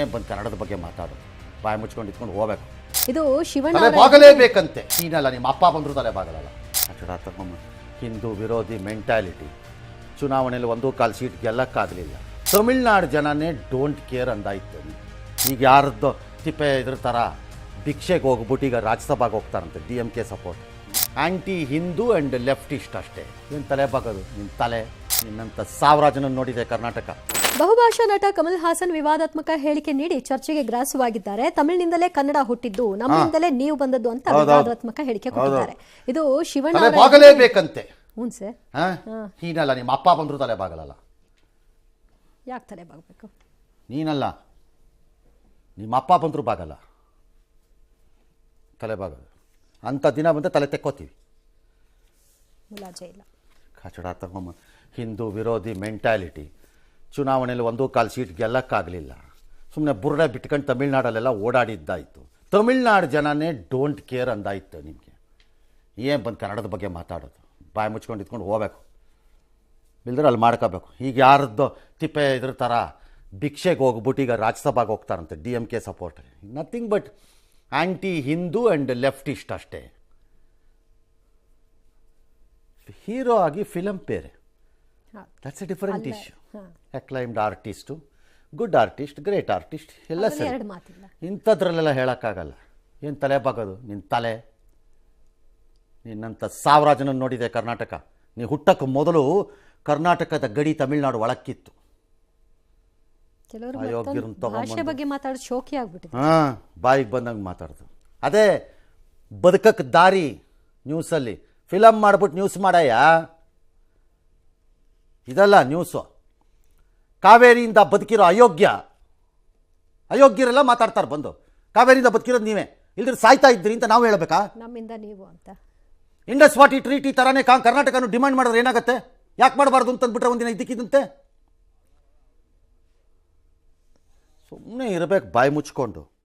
ಏನು ಬಂದು ಕನ್ನಡದ ಬಗ್ಗೆ ಮಾತಾಡೋದು ಬಾಯಿ ಮುಚ್ಕೊಂಡು ಇಟ್ಕೊಂಡು ಹೋಗ್ಬೇಕು. ಇದು ತಲೆ ಶಿವಣ್ಣ ಬಾಗಲೇಬೇಕಂತೆ. ನೀನಲ್ಲ ನಿಮ್ಮ ಅಪ್ಪ ಬಂದರೂ ತಲೆ ಬಾಗಲಲ್ಲ. ತಗೊಂಬ ಹಿಂದೂ ವಿರೋಧಿ ಮೆಂಟಾಲಿಟಿ. ಚುನಾವಣೆಯಲ್ಲಿ ಒಂದು ಕಾಲು ಸೀಟ್ ಗೆಲ್ಲಕ್ಕಾಗಲಿಲ್ಲ. ತಮಿಳ್ನಾಡು ಜನನೇ ಡೋಂಟ್ ಕೇರ್ ಅಂದಾಯ್ತು. ಈಗ ಯಾರದ್ದು ತಿಪ್ಪೆ ಇದ್ರ ಥರ ಭಿಕ್ಷೆಗೆ ಹೋಗ್ಬಿಟ್ಟು ಈಗ ರಾಜ್ಯಸಭಾಗೆ ಹೋಗ್ತಾರಂತೆ D M K support. Anti Hindu and leftist ಅಷ್ಟೇ. ನಿನ್ನ ತಲೆ ಬಾಗೋದು ನಿನ್ನ ತಲೆ ನಿನ್ನಂಥ ಸಾವಿರ ಜನ ನೋಡಿದೆ ಕರ್ನಾಟಕ. ಬಹುಭಾಷಾ ನಟ ಕಮಲ್ ಹಾಸನ್ ವಿವಾದಾತ್ಮಕ ಹೇಳಿಕೆ ನೀಡಿ ಚರ್ಚೆಗೆ ಗ್ರಾಸವಾಗಿದ್ದಾರೆ. ತಮಿಳಿನಿಂದಲೇ ಕನ್ನಡ ಹುಟ್ಟಿದ್ದು ನಮ್ಮಿಂದಲೇ ನೀವು ಬಂದದ್ದು ಅಂತ ವಿವಾದಾತ್ಮಕ ಹೇಳಿಕೆ ಕೊಟ್ಟಿದ್ದಾರೆ. ಇದು ಶಿವಣ್ಣ ಬಾಗಲೇಬೇಕಂತೆ. ಹ್ಞೂ ಸರ್. ಹಾಂ? ನೀನಲ್ಲ ನಿಮ್ಮ ಅಪ್ಪ ಬಂದ್ರು ತಲೆ ಬಾಗಲಲ್ಲ. ಯಾಕೆ ತಲೆ ಬಾಗಬೇಕು? ನೀನಲ್ಲ ನಿಮ್ಮ ಅಪ್ಪ ಬಂದ್ರು ಬಾಗಲ್ಲ ತಲೆ ಬಾಗಲ್ಲ ಅಂತ ದಿನ ಬಂದ ತಲೆ ತೆಕ್ಕೋತೀವಿ. ಮುಲಾಜೆ ಇಲ್ಲ. ಕಚಡ ತಗೊಂಬ ಹಿಂದೂ ವಿರೋಧಿ ಮೆಂಟ್ಯಾಲಿಟಿ ಚುನಾವಣೆಯಲ್ಲಿ ಒಂದು ಕಾಲು ಸೀಟ್ ಗೆಲ್ಲಕ್ಕಾಗಲಿಲ್ಲ. ಸುಮ್ಮನೆ ಬುರ್ಡೆ ಬಿಟ್ಕೊಂಡು ತಮಿಳ್ನಾಡಲ್ಲೆಲ್ಲ ಓಡಾಡಿದ್ದಾಯಿತು. ತಮಿಳ್ನಾಡು ಜನನೇ ಡೋಂಟ್ ಕೇರ್ ಅಂದಾಯಿತು ನಿಮಗೆ. ಏನು ಬಂದು ಕನ್ನಡದ ಬಗ್ಗೆ ಮಾತಾಡೋದು? ಬಾಯಿ ಮುಚ್ಕೊಂಡು ಇದ್ಕೊಂಡು ಹೋಗ್ಬೇಕು. ಇಲ್ದ್ರೆ ಅಲ್ಲಿ ಮಾಡ್ಕೋಬೇಕು. ಈಗ ಯಾರದ್ದು ತಿಪ್ಪೆ ಇದ್ರ ಥರ ಭಿಕ್ಷೆಗೆ ಹೋಗ್ಬಿಟ್ಟು ಈಗ ರಾಜ್ಯಸಭಾಗೆ ಹೋಗ್ತಾರಂತೆ D M K support. Nothing but anti Hindu and leftist ಅಷ್ಟೇ. ಹೀರೋ ಆಗಿ ಫಿಲಮ್ ಹೌದು. That's a different issue. Acclaimed artist good artist great artist ಎಲ್ಲ ಸರಿ. ಇಂಥದ್ರಲ್ಲೆಲ್ಲ ಹೇಳೋಕ್ಕಾಗಲ್ಲ. ಏನು ತಲೆ ಬಾಗೋದು? ನಿನ್ನ ತಲೆ. ನಿನ್ನಂಥ ಸಾವಿರ ಜನ ನೋಡಿದೆ ಕರ್ನಾಟಕ. ನೀ ಹುಟ್ಟಕ್ಕೆ ಮೊದಲು ಕರ್ನಾಟಕದ ಗಡಿ ತಮಿಳ್ನಾಡು ಒಳಕ್ಕಿತ್ತು. ಹಾಂ ಬಾಯಿಗೆ ಬಂದಂಗೆ ಮಾತಾಡ್ದು. ಅದೇ ಬದುಕಕ್ಕೆ ದಾರಿ ನ್ಯೂಸಲ್ಲಿ ಫಿಲಮ್ ಮಾಡ್ಬಿಟ್ಟು ನ್ಯೂಸ್ ಮಾಡಯ್ಯ? ಇದಲ್ಲ ನ್ಯೂಸು. ಕಾವೇರಿಯಿಂದ ಬದುಕಿರೋ ಅಯೋಗ್ಯ. ಅಯೋಗ್ಯರೆಲ್ಲ ಮಾತಾಡ್ತಾರೆ ಬಂದು. ಕಾವೇರಿಯಿಂದ ಬದುಕಿರೋದು ನೀವೇ. ಇಲ್ದ್ರೆ ಸಾಯ್ತಾ ಇದ್ರಿ ಅಂತ ನಾವು ಹೇಳಬೇಕಾ? ನಮ್ಮಿಂದ ನೀವು ಅಂತ. ಇಂಡಸ್ ವಾಟಿ ಟ್ರೀಟಿ ತರಾನೇ ಕಾ ಕರ್ನಾಟಕನು ಡಿಮ್ಯಾಂಡ್ ಮಾಡಿದ್ರೆ ಏನಾಗುತ್ತೆ? ಯಾಕೆ ಮಾಡಬಾರ್ದು ಅಂತಂದ್ಬಿಟ್ರೆ ಒಂದಿನ ಇದಕ್ಕಿದಂತೆ ಸುಮ್ಮನೆ ಇರಬೇಕು ಬಾಯಿ ಮುಚ್ಕೊಂಡು.